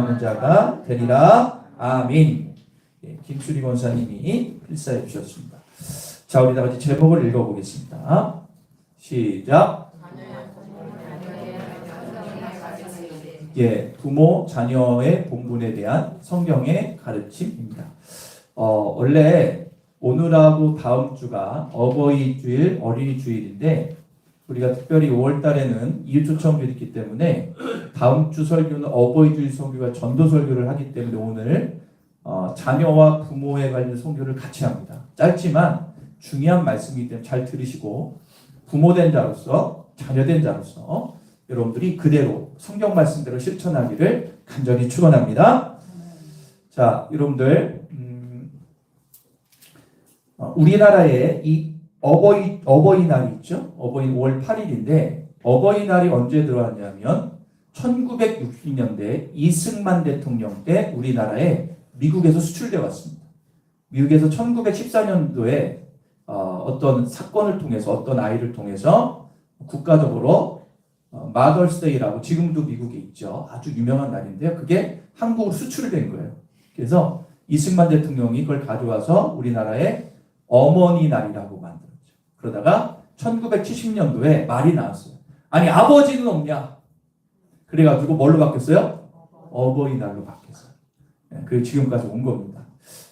기뻐하는 자가 되리라. 아멘. 예, 김수리 권사님이 필사해 주셨습니다. 자, 우리 다 같이 제목을 읽어보겠습니다. 시작. 예, 부모 자녀의 본분에 대한 성경의 가르침입니다. 어, 원래 오늘하고 다음 주가 어버이 주일, 어린이 주일인데 우리가 특별히 5월 달에는 이웃 초청일이 있기 때문에 다음 주 설교는 어버이 주일 설교가 전도 설교를 하기 때문에 오늘 어, 자녀와 부모에 관련 설교를 같이 합니다. 짧지만 중요한 말씀이기 때문에 잘 들으시고 부모된 자로서 자녀된 자로서 여러분들이 그대로 성경 말씀대로 실천하기를 간절히 축원합니다. 자, 여러분들 음, 어, 우리나라에 이 어버이 어버이날이 있죠. 어버이 5월 8일인데 어버이날이 언제 들어왔냐면 1960년대 이승만 대통령 때 우리나라에 미국에서 수출되어 왔습니다. 미국에서 1914년도에 어, 어떤 사건을 통해서 어떤 아이를 통해서 국가적으로 어, 마더스데이라고 지금도 미국에 있죠. 아주 유명한 날인데요. 그게 한국으로 수출된 거예요. 그래서 이승만 대통령이 그걸 가져와서 우리나라에 어머니 날이라고. 그러다가 1970년도에 말이 나왔어요. 아니 아버지는 없냐? 그래가지고 뭘로 바뀌었어요? 어버이날로 바뀌었어요. 예, 그 지금까지 온 겁니다.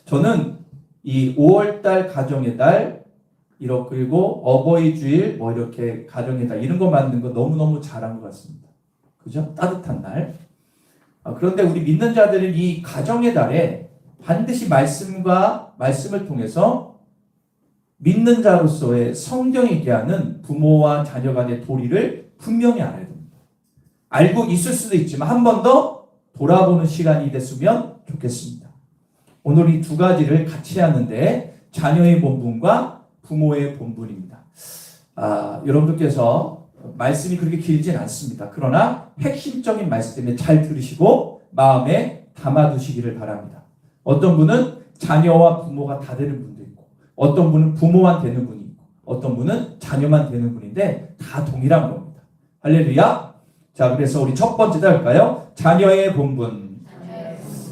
저는 이 5월달 가정의 달 이렇게 그리고 어버이 주일 뭐 이렇게 가정의 달 이런 거 만든 거 너무 너무 잘한 것 같습니다. 그죠? 따뜻한 날. 아, 그런데 우리 믿는 자들은 이 가정의 달에 반드시 말씀과 말씀을 통해서 믿는 자로서의 성경이 얘기하는 부모와 자녀 간의 도리를 분명히 알아야 됩니다. 알고 있을 수도 있지만 한 번 더 돌아보는 시간이 됐으면 좋겠습니다. 오늘 이 두 가지를 같이 하는데 자녀의 본분과 부모의 본분입니다. 아, 여러분들께서 말씀이 그렇게 길진 않습니다. 그러나 핵심적인 말씀 때문에 잘 들으시고 마음에 담아두시기를 바랍니다. 어떤 분은 자녀와 부모가 다 되는 있고, 어떤 분은 부모만 되는 분이 있고, 어떤 분은 자녀만 되는 분인데 다 동일한 겁니다. 할렐루야. 자, 그래서 우리 첫 번째 할까요? 자녀의 본분.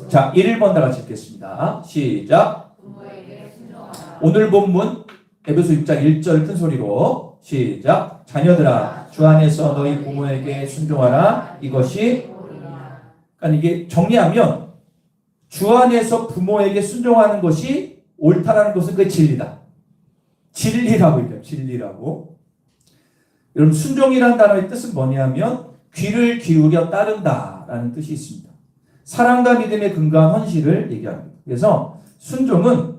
자, 1번 다 같이 읽겠습니다. 시작. 오늘 본문 에베소 6장 1절 큰 소리로 시작. 자녀들아 주 안에서 너희 부모에게 순종하라. 이것이 그러니까 이게 정리하면 주 안에서 부모에게 순종하는 것이 옳다라는 것은 그 진리다. 진리라고 얘기해요. 진리라고. 여러분 순종이라는 단어의 뜻은 뭐냐면 귀를 기울여 따른다라는 뜻이 있습니다. 사랑과 믿음의 근거한 헌신을 얘기합니다. 그래서 순종은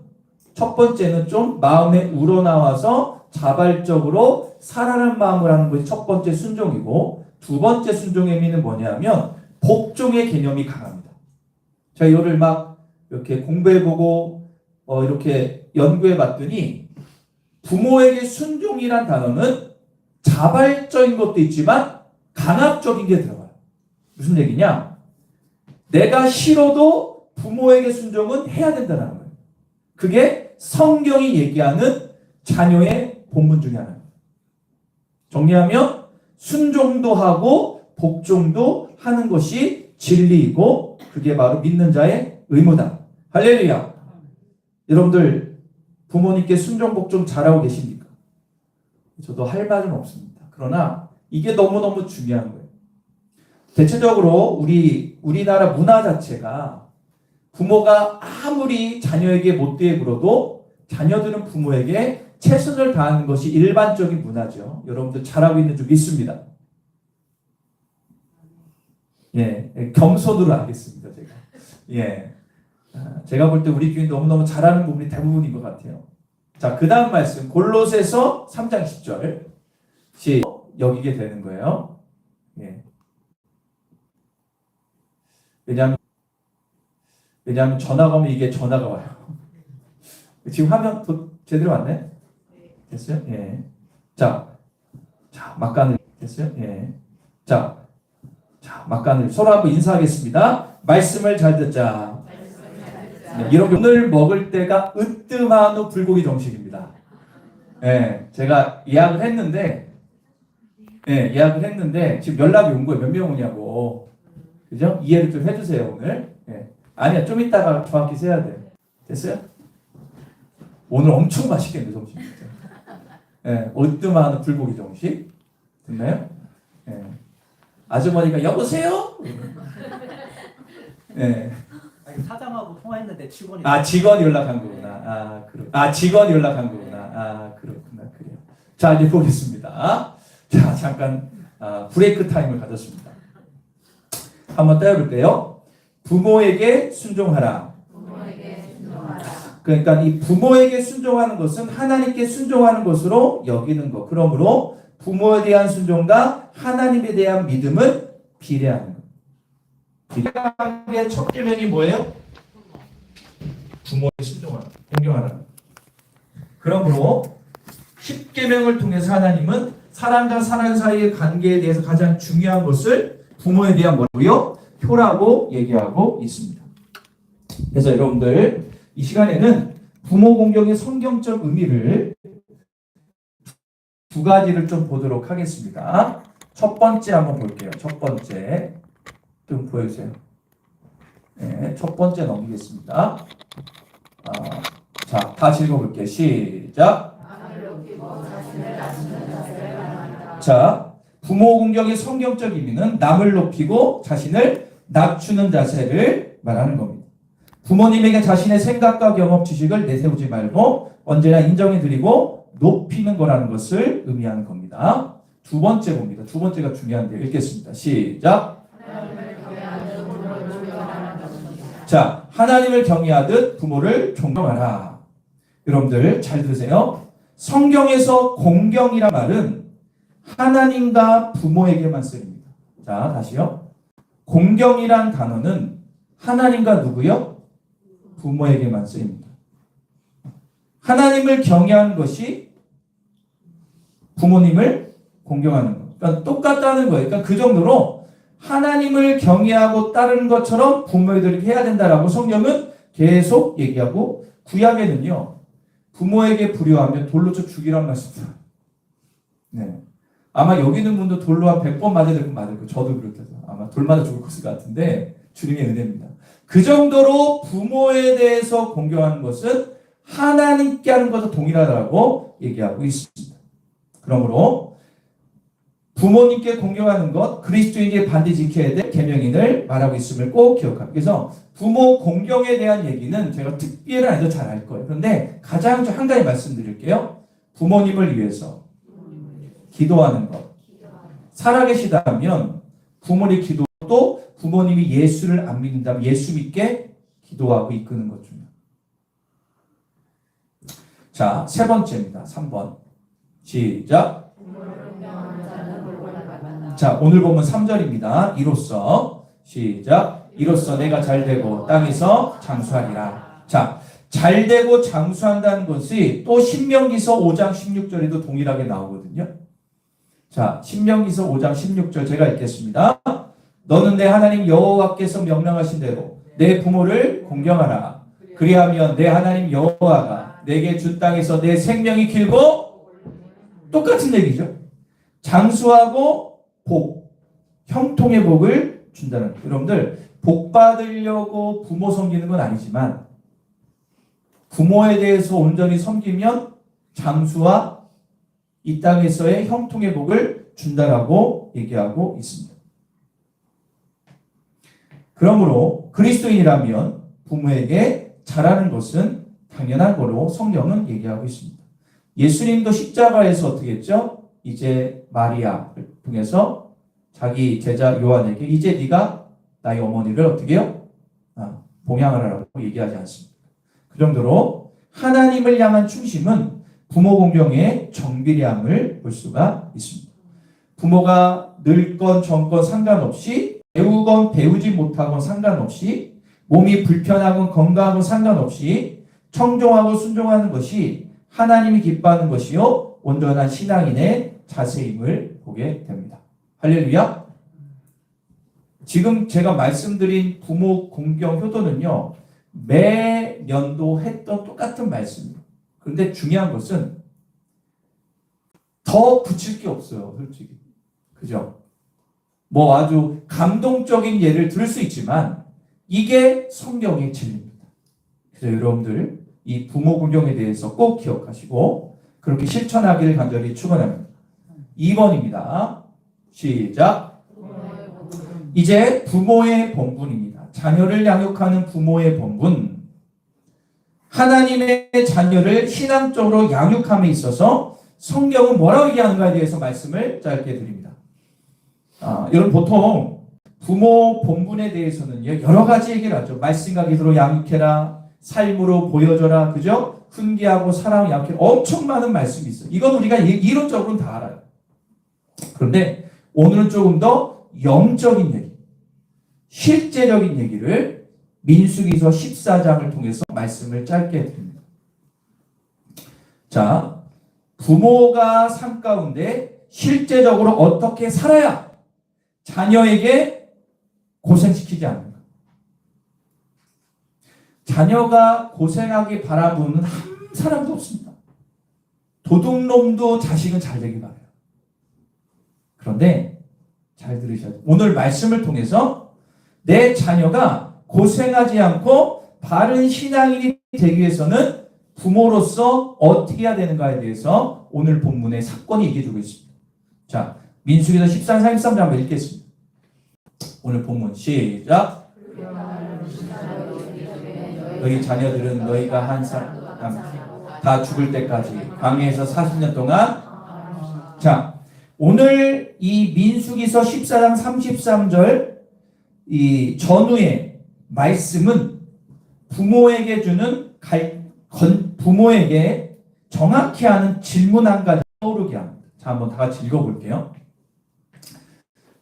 첫 번째는 좀 마음에 우러나와서 자발적으로 살아난 마음을 하는 것이 첫 번째 순종이고 두 번째 순종의 의미는 뭐냐면 복종의 개념이 강합니다. 제가 이거를 막 이렇게 공부해보고 어 이렇게 연구해 봤더니 부모에게 순종이란 단어는 자발적인 것도 있지만 강압적인 게 들어가요. 무슨 얘기냐? 내가 싫어도 부모에게 순종은 해야 된다는 거예요. 그게 성경이 얘기하는 자녀의 본분 중에 하나입니다. 정리하면 순종도 하고 복종도 하는 것이 진리이고 그게 바로 믿는 자의 의무다. 할렐루야. 여러분들 부모님께 순종 복종 잘하고 계십니까? 저도 할 말은 없습니다. 그러나 이게 너무너무 중요한 거예요. 대체적으로 우리 우리나라 문화 자체가 부모가 아무리 자녀에게 못되게 굴어도 자녀들은 부모에게 최선을 다하는 것이 일반적인 문화죠. 여러분들 잘하고 있는 줄 믿습니다. 예, 겸손으로 하겠습니다, 제가. 예. 아, 제가 볼 때 우리 교회 너무너무 잘하는 부분이 대부분인 것 같아요. 자, 그 다음 말씀, 골로새서 3장 10절. 시, 여기게 되는 거예요. 예. 왜냐하면, 왜냐하면 전화가 오면 이게 전화가 와요. 지금 화면 도, 제대로 왔네? 됐어요? 예. 자, 자, 막간을, 됐어요? 예. 자, 자, 막간을 서로 한번 인사하겠습니다. 말씀을 잘 듣자. 네, 이렇게 오늘 먹을 때가 으뜸한후 불고기 정식입니다. 예, 제가 예약을 했는데, 예, 예약을 했는데 지금 연락이 온 거예요. 몇 명 오냐고. 그죠? 이해를 좀 해주세요 오늘. 예. 아니야 좀 이따가 정확히 세야 돼. 됐어요? 오늘 엄청 맛있겠네 점심 진짜. 예, 얼뜨마하는 불고기 정식 됐나요? 예. 아주머니가 여보세요? 예. 아니, 사장하고 통화했는데 직원이 아 직원 연락한 거구나. 아 그렇. 아 직원 연락한 거구나. 아 그렇구나 그래요. 자 이제 보겠습니다. 자 잠깐 아, 브레이크 타임을 가졌습니다. 한번 떼어볼게요. 부모에게 순종하라. 그러니까 이 부모에게 순종하는 것은 하나님께 순종하는 것으로 여기는 것. 그러므로 부모에 대한 순종과 하나님에 대한 믿음은 비례하는 것. 게첫 계명이 뭐예요? 부모에 순종하라, 공경하라. 그러므로 10계명을 통해서 하나님은 사람과 사람 사이의 관계에 대해서 가장 중요한 것을 부모에 대한 뭐고요? 효라고 얘기하고 있습니다. 그래서 여러분들 이 시간에는 부모 공경의 성경적 의미를 두 가지를 좀 보도록 하겠습니다. 첫 번째 한번 볼게요. 첫 번째 좀 보여주세요. 네, 첫 번째 넘기겠습니다. 아, 자, 다시 읽어볼게요. 시작. 자, 부모 공격의 성경적 의미는 남을 높이고 자신을 낮추는 자세를 말하는 겁니다. 부모님에게 자신의 생각과 경험, 지식을 내세우지 말고 언제나 인정해드리고 높이는 거라는 것을 의미하는 겁니다. 두 번째 봅니다. 두 번째가 중요한데 읽겠습니다. 시작. 자, 하나님을 경외하듯 부모를 존경하라. 여러분들 잘 들으세요. 성경에서 공경이란 말은 하나님과 부모에게만 쓰입니다. 자, 다시요. 공경이란 단어는 하나님과 누구요? 부모에게만 쓰입니다. 하나님을 경외하는 것이 부모님을 공경하는 것. 그러니까 똑같다는 거예요. 그러니까 그 정도로 하나님을 경외하고 따르는 것처럼 부모들에게 해야 된다라고 성경은 계속 얘기하고 구약에는요. 부모에게 불효하면 돌로 쳐 죽이란 말씀도. 네. 아마 여기 있는 분도 돌로 한 100번 맞아야 될건 맞을 거예요. 저도 그렇대서 아마 돌 맞아 죽을 것 같은데 주님의 은혜입니다. 그 정도로 부모에 대해서 공경하는 것은 하나님께 하는 것과 동일하다고 얘기하고 있습니다. 그러므로 부모님께 공경하는 것 그리스도인에게 반드시 지켜야 될 계명인을 말하고 있음을 꼭 기억합니다. 그래서 부모 공경에 대한 얘기는 제가 특별히 아니도 잘 알 거예요. 그런데 가장 좀한 가지 말씀드릴게요. 부모님을 위해서 기도하는 것. 살아계시다면 부모님 기도도 부모님이 예수를 안 믿는다면 예수 믿게 기도하고 이끄는 것 중에. 자, 세 번째입니다. 3번. 시작. 자, 오늘 보면 3절입니다. 이로써 시작. 이로써 내가 잘 되고 땅에서 장수하리라. 자, 잘 되고 장수한다는 것이 또 신명기서 5장 16절에도 동일하게 나오거든요. 자, 신명기서 5장 16절 제가 읽겠습니다. 너는 내 하나님 여호와께서 명령하신 대로 내 부모를 공경하라. 그리하면 내 하나님 여호와가 내게 준 땅에서 내 생명이 길고 똑같은 얘기죠. 장수하고 복, 형통의 복을 준다는. 여러분들 복 받으려고 부모 섬기는 건 아니지만 부모에 대해서 온전히 섬기면 장수와 이 땅에서의 형통의 복을 준다라고 얘기하고 있습니다. 그러므로 그리스도인이라면 부모에게 잘하는 것은 당연한 거로 성경은 얘기하고 있습니다. 예수님도 십자가에서 어떻게 했죠? 이제 마리아를 통해서 자기 제자 요한에게 이제 네가 나의 어머니를 어떻게 해요? 아, 봉양하라고 얘기하지 않습니다. 그 정도로 하나님을 향한 충심은 부모 공경의 정비례함을 볼 수가 있습니다. 부모가 늙건 젊건 상관없이 배우건 배우지 못하건 상관없이 몸이 불편하건 건강하건 상관없이 청종하고 순종하는 것이 하나님이 기뻐하는 것이요 온전한 신앙인의 자세임을 보게 됩니다. 할렐루야. 지금 제가 말씀드린 부모 공경 효도는요 매년도 했던 똑같은 말씀이에요. 그런데 중요한 것은 더 붙일 게 없어요, 솔직히. 그죠? 뭐 아주 감동적인 예를 들을 수 있지만 이게 성경의 진리입니다. 그래서 여러분들 이 부모 공경에 대해서 꼭 기억하시고 그렇게 실천하기를 간절히 축원합니다. 2번입니다. 시작. 이제 부모의 본분입니다. 자녀를 양육하는 부모의 본분. 하나님의 자녀를 신앙적으로 양육함에 있어서 성경은 뭐라고 얘기하는가에 대해서 말씀을 짧게 드립니다. 아, 여러분 보통 부모 본분에 대해서는요 여러 가지 얘기를 하죠. 말씀과 기도로 양육해라, 삶으로 보여줘라, 그죠? 훈계하고 사랑 양육해라. 엄청 많은 말씀이 있어요. 이건 우리가 이- 이론적으로는 다 알아요. 그런데 오늘은 조금 더 영적인 얘기, 실제적인 얘기를 민수기서 14장을 통해서 말씀을 짧게 드립니다. 자, 부모가 삶 가운데 실제적으로 어떻게 살아야 자녀에게 고생시키지 않는가. 자녀가 고생하기 바라보는 한 사람도 없습니다. 도둑놈도 자식은 잘 되길 바라요. 그런데 잘 들으셔야 돼요. 오늘 말씀을 통해서 내 자녀가 고생하지 않고 바른 신앙인이 되기 위해서는 부모로서 어떻게 해야 되는가에 대해서 오늘 본문의 사건이 얘기해주고 있습니다. 자, 민수기서 13, 43장 한번 읽겠습니다. 오늘 본문 시작. 너희 자녀들은 너희가 한 사람 다 죽을 때까지 광야에서 40년 동안 자 오늘 이 민수기서 14장 33절 이 전후의 말씀은 부모에게 주는 갈, 건, 부모에게 정확히 하는 질문 한 가지 떠오르게 합니다. 자 한번 다 같이 읽어볼게요.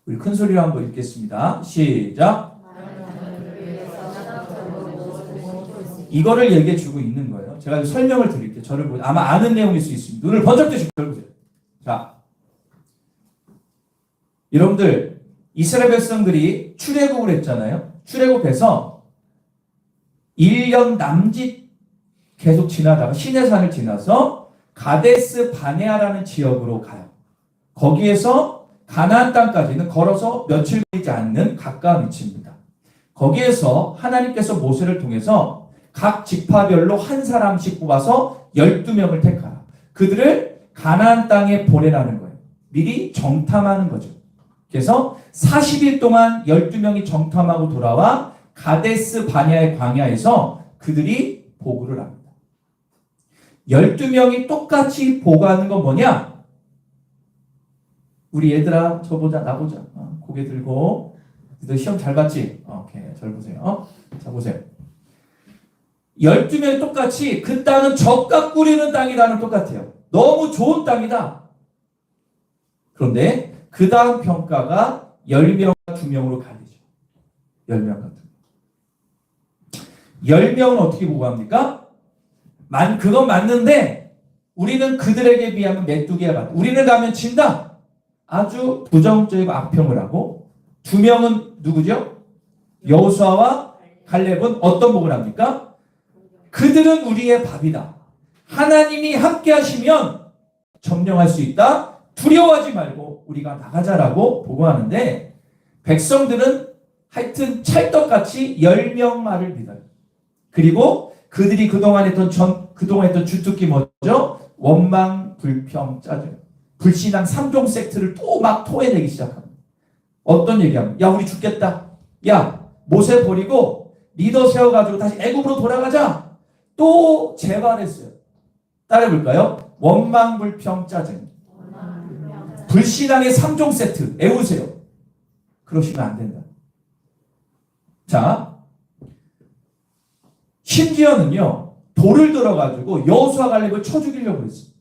우리 큰 소리로 한번 읽겠습니다. 시작. 이거를 얘기해 주고 있는 거예요. 제가 설명을 드릴게요. 저를 보 아마 아는 내용일 수 있습니다. 눈을 번쩍 뜨시고 보세요. 자, 여러분들 이스라엘 백성들이 출애굽을 했잖아요. 출애굽해서 1년 남짓 계속 지나다가 시내산을 지나서 가데스 바네아라는 지역으로 가요. 거기에서 가나안 땅까지는 걸어서 며칠 걸리지 않는 가까운 위치입니다. 거기에서 하나님께서 모세를 통해서 각 지파별로 한 사람씩 뽑아서 12명을 택하라. 그들을 가나안 땅에 보내라는 거예요. 미리 정탐하는 거죠. 그래서 40일 동안 12명이 정탐하고 돌아와 가데스 바냐의 광야에서 그들이 보고를 합니다. 12명이 똑같이 보고하는 건 뭐냐? 우리 얘들아 저 보자 나 보자 어, 고개 들고 너희 시험 잘 봤지? 어, 오케이 잘 보세요 어? 자 보세요 12명이 똑같이 그 땅은 적과 뿌리는 땅이라는 똑같아요 너무 좋은 땅이다 그런데 그 다음 평가가 10명과 2명으로 갈리죠 10명과 2명 10명은 어떻게 보고합니까? 만, 그건 맞는데 우리는 그들에게 비하면 메뚜기와 같다 우리는 가면 진다 아주 부정적이고 악평을 하고 두 명은 누구죠? 여호수아와 갈렙은 어떤 복을 합니까? 그들은 우리의 밥이다. 하나님이 함께 하시면 점령할 수 있다. 두려워하지 말고 우리가 나가자라고 보고하는데 백성들은 하여튼 찰떡같이 열명 말을 믿어요. 그리고 그들이 그동안 했던 전 그동안 했던 주특기 뭐죠? 원망, 불평, 짜증. 불신앙 3종 세트를 또 막 토해내기 시작합니다. 어떤 얘기하면 야 우리 죽겠다. 야 모세 버리고 리더 세워가지고 다시 애굽으로 돌아가자. 또 재발했어요. 따라해볼까요? 원망 불평 짜증. 불신앙의 3종 세트 애우세요. 그러시면 안 된다. 자 심지어는요 돌을 들어가지고 여호수아 갈렙을 쳐 죽이려고 했어요.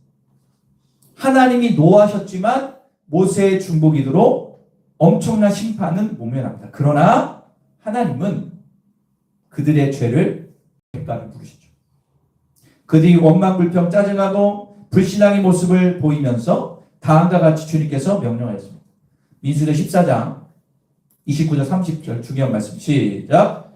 하나님이 노하셨지만 모세의 중보기도로 엄청난 심판은 모면합니다. 그러나 하나님은 그들의 죄를 대가를 부르시죠. 그들이 원망 불평 짜증하고 불신앙의 모습을 보이면서 다음과 같이 주님께서 명령하였습니다. 민수대 14장 29절 30절 중요한 말씀 시작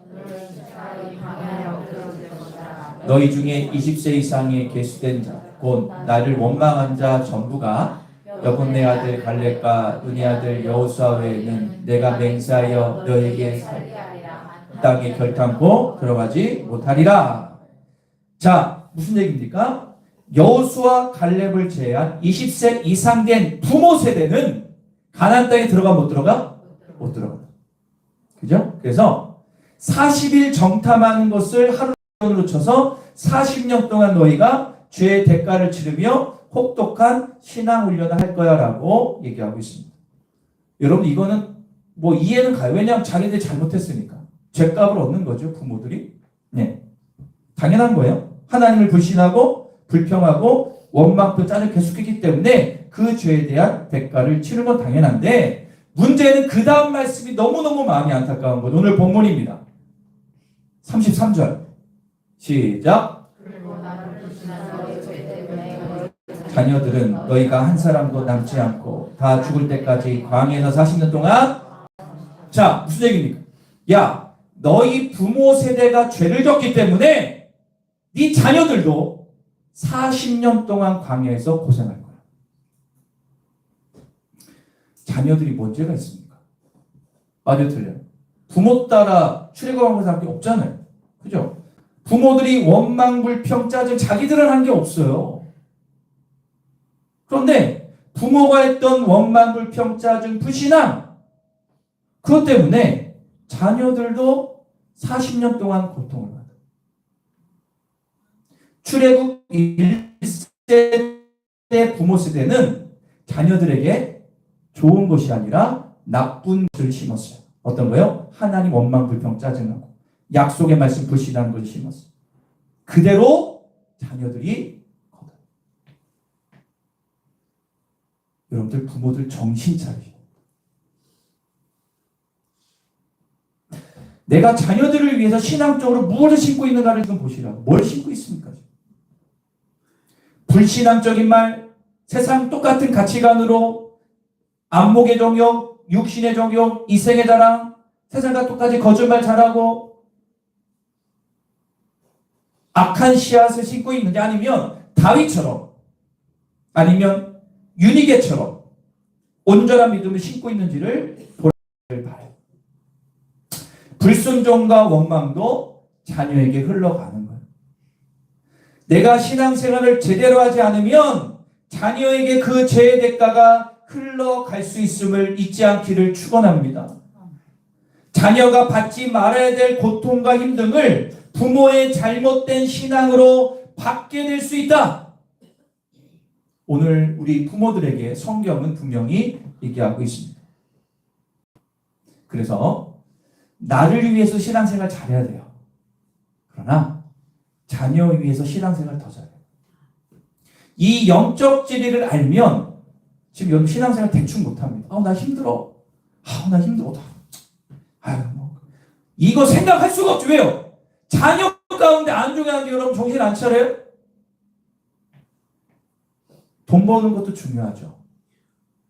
너희 중에 20세 이상의 계수된 자, 곧 나를 원망한 자 전부가 여분네 아들 갈렙과 눈의 아들 여호수아 외에는 내가 맹세하여 너에게 땅에 결탄코 들어가지 못하리라. 자, 무슨 얘기입니까? 여호수아 갈렙을 제외한 20세 이상 된 부모 세대는 가나안 땅에 들어가 못 들어가? 못 들어가. 그죠? 그래서 40일 정탐하는 것을 하루로 쳐서 40년 동안 너희가 죄의 대가를 치르며 혹독한 신앙 훈련을 할 거야라고 얘기하고 있습니다. 여러분 이거는 뭐 이해는 가요. 왜냐하면 자기들이 잘못했으니까. 죄값을 얻는 거죠, 부모들이. 네. 당연한 거예요. 하나님을 불신하고 불평하고 원망도 짜증 계속했기 때문에 그 죄에 대한 대가를 치는 건 당연한데 문제는 그 다음 말씀이 너무너무 마음이 안타까운 것. 오늘 본문입니다. 33절. 시작. 자녀들은 너희가 한 사람도 남지 않고 다 죽을 때까지 광야에서 40년 동안 자 무슨 얘기입니까? 야 너희 부모 세대가 죄를 졌기 때문에 네 자녀들도 40년 동안 광야에서 고생할 거야. 자녀들이 뭔 죄가 있습니까? 맞아요, 틀려요. 부모 따라 출애굽한 사람이 없잖아요. 그죠? 부모들이 원망, 불평, 짜증 자기들은 한 게 없어요. 그런데 부모가 했던 원망, 불평, 짜증, 불신앙 그것 때문에 자녀들도 40년 동안 고통을 받아. 출애굽 1세대 부모 세대는 자녀들에게 좋은 것이 아니라 나쁜 것을 심었어요. 어떤 거요? 하나님 원망, 불평, 짜증나고 약속의 말씀 불신하는 것을 심었어요. 그대로 자녀들이. 여러분들 부모들 정신 차리세요. 내가 자녀들을 위해서 신앙적으로 무엇을 신고 있는가를 좀 보시라고. 뭘 신고 있습니까? 불신앙적인 말, 세상 똑같은 가치관으로 안목의 정욕, 육신의 정욕, 이생의 자랑, 세상과 똑같이 거짓말 잘하고 악한 씨앗을 신고 있는지 아니면 다윗처럼 아니면 유니게처럼 온전한 믿음을 신고 있는지를 보라를 봐요. 불순종과 원망도 자녀에게 흘러가는 거예요. 내가 신앙생활을 제대로 하지 않으면 자녀에게 그 죄의 대가가 흘러갈 수 있음을 잊지 않기를 축원합니다. 자녀가 받지 말아야 될 고통과 힘듦을 부모의 잘못된 신앙으로 받게 될 수 있다. 오늘 우리 부모들에게 성경은 분명히 얘기하고 있습니다. 그래서 나를 위해서 신앙생활 잘해야 돼요. 그러나 자녀 위해서 신앙생활 더 잘해요. 이 영적 진리를 알면 지금 여러분 신앙생활 대충 못합니다. 아, 나 힘들어. 아, 나 힘들어. 아유, 뭐. 이거 생각할 수가 없죠. 왜요? 자녀 가운데 안중에한게 여러분 정신 안 차려요? 돈 버는 것도 중요하죠.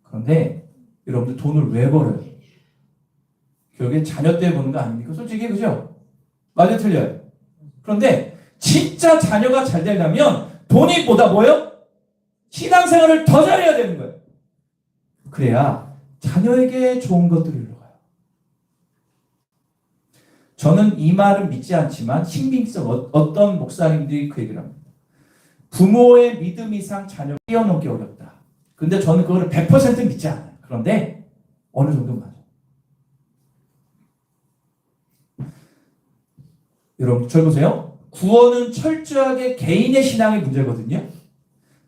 그런데 여러분들 돈을 왜 벌어요? 결국에 자녀 때문에 버는 거 아닙니까? 솔직히 그죠? 맞아 틀려요. 그런데 진짜 자녀가 잘 되려면 돈이 보다 뭐요? 신앙생활을 더 잘해야 되는 거예요. 그래야 자녀에게 좋은 것들이 흘러가요. 저는 이 말은 믿지 않지만 신빙성 어- 어떤 목사님들이 그 얘기를 합니다. 부모의 믿음 이상 자녀 뛰어넘기 어렵다. 근데 저는 그거를 100% 믿지 않아요. 그런데 어느 정도 맞아요. 여러분 잘 보세요. 구원은 철저하게 개인의 신앙의 문제거든요.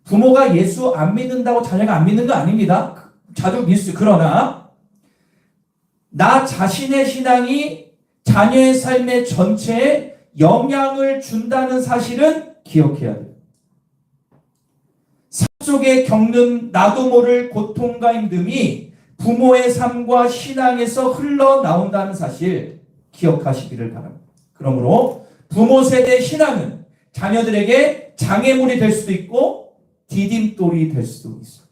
부모가 예수 안 믿는다고 자녀가 안 믿는 거 아닙니다. 자주 믿수 그러나 나 자신의 신앙이 자녀의 삶의 전체에 영향을 준다는 사실은 기억해야 돼요. 삶 속에 겪는 나도 모를 고통과 힘듦이 부모의 삶과 신앙에서 흘러나온다는 사실 기억하시기를 바랍니다. 그러므로 부모 세대 신앙은 자녀들에게 장애물이 될 수도 있고 디딤돌이 될 수도 있어요.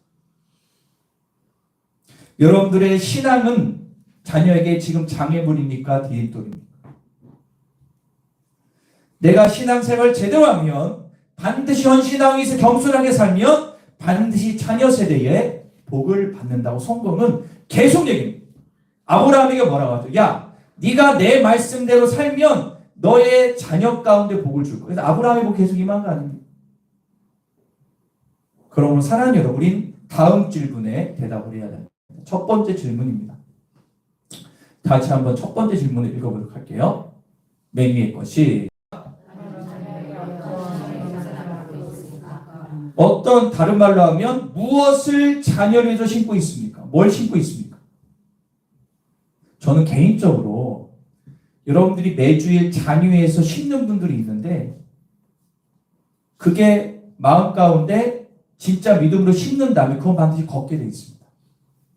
여러분들의 신앙은 자녀에게 지금 장애물입니까? 디딤돌입니까? 내가 신앙생활 제대로 하면 반드시 헌신당에서 겸손하게 살면 반드시 자녀 세대에 복을 받는다고 성경은 계속 얘기합니다. 아브라함에게 뭐라고 하죠? 야, 네가 내 말씀대로 살면 너의 자녀 가운데 복을 줄 거야. 그래서 아브라함의 복 계속 임한 거 아닙니까? 그러면 사랑하는 여러분, 우린 다음 질문에 대답을 해야 됩니다. 첫 번째 질문입니다. 다 같이 한번 첫 번째 질문을 읽어보도록 할게요. 맨 위에 것이 어떤 다른 말로 하면 무엇을 자녀를 위해서 신고 있습니까? 뭘 신고 있습니까? 저는 개인적으로 여러분들이 매주일 잔유에서 신는 분들이 있는데 그게 마음 가운데 진짜 믿음으로 신는다면 그건 반드시 걷게 돼 있습니다.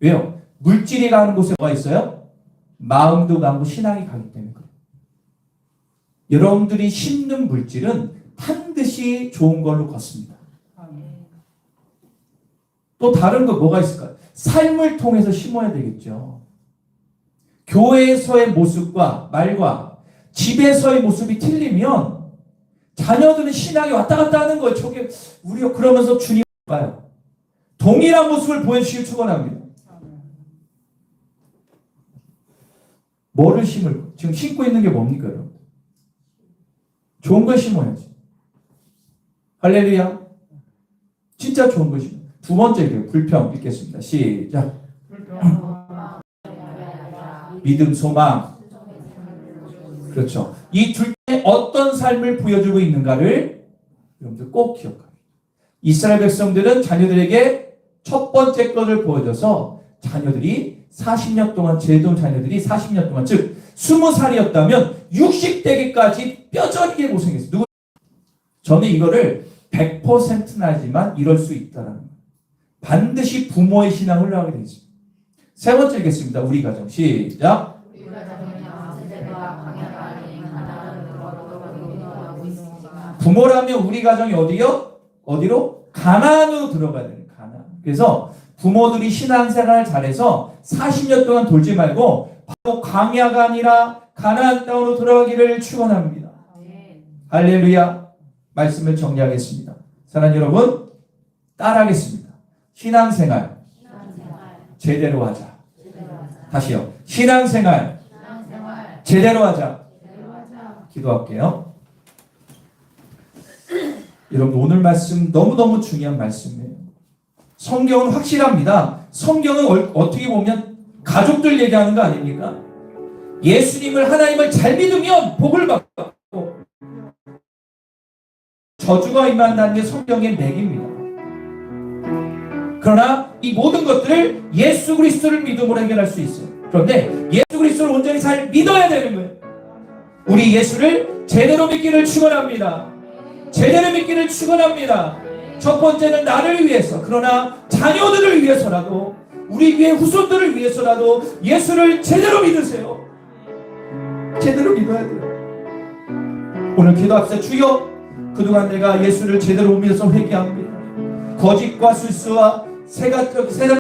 왜요? 물질이 가는 곳에 뭐가 있어요? 마음도 가고 신앙이 가기 때문에 그래요. 여러분들이 심는 물질은 반드시 좋은 걸로 걷습니다. 또 다른 거 뭐가 있을까요? 삶을 통해서 심어야 되겠죠. 교회에서의 모습과 말과 집에서의 모습이 틀리면 자녀들은 신앙이 왔다 갔다 하는 거예요. 저게 우리가 그러면서 주님 봐요. 동일한 모습을 보여주시길 축원합니다. 뭐를 심을 지금 심고 있는 게 뭡니까, 여러분? 좋은 걸 심어야지. 할렐루야. 진짜 좋은 걸 심어. 두 번째 그 불평 읽겠습니다. 시작. 믿음, 소망. 그렇죠. 이둘 중에 어떤 삶을 보여주고 있는가를 여러분들 꼭 기억합니다. 이스라엘 백성들은 자녀들에게 첫 번째 것을 보여줘서 자녀들이 40년 동안 제동 자녀들이 40년 동안 즉 20살이었다면 60대기까지 뼈저리게 고생했어요. 저는 이거를 100%나지만 이럴 수 있다라는 거예요. 반드시 부모의 신앙을 되어 있습니다. 세 번째 읽겠습니다. 우리 가정 시작. 부모라면 우리 가정이 어디요? 어디로? 가나안으로 들어가야 돼요. 가나안. 그래서 부모들이 신앙생활을 잘해서 40년 동안 돌지 말고 바로 광야가 아니라 가나안 땅으로 들어가기를 축원합니다. 할렐루야. 말씀을 정리하겠습니다. 사랑하는 여러분, 따라하겠습니다. 신앙생활 제대로 하자. 다시요. 신앙생활 제대로 하자. 기도할게요. 여러분 오늘 말씀 너무너무 중요한 말씀이에요. 성경은 확실합니다. 성경은 얼- 어떻게 보면 가족들 얘기하는 거 아닙니까? 예수님을 하나님을 잘 믿으면 복을 받고 저주가 임한다는 게 성경의 맥입니다. 그러나 이 모든 것들을 예수 그리스도를 믿음으로 해결할 수 있어요. 그런데 예수 그리스도를 온전히 잘 믿어야 되는 거예요. 우리 예수를 제대로 믿기를 축원합니다. 제대로 믿기를 축원합니다. 첫 번째는 나를 위해서 그러나 자녀들을 위해서라도 우리 위에 후손들을 위해서라도 예수를 제대로 믿으세요. 제대로 믿어야 돼요. 오늘 기도합시다. 주여 그동안 내가 예수를 제대로 믿어서 회개합니다. 거짓과 술수와 세가 세상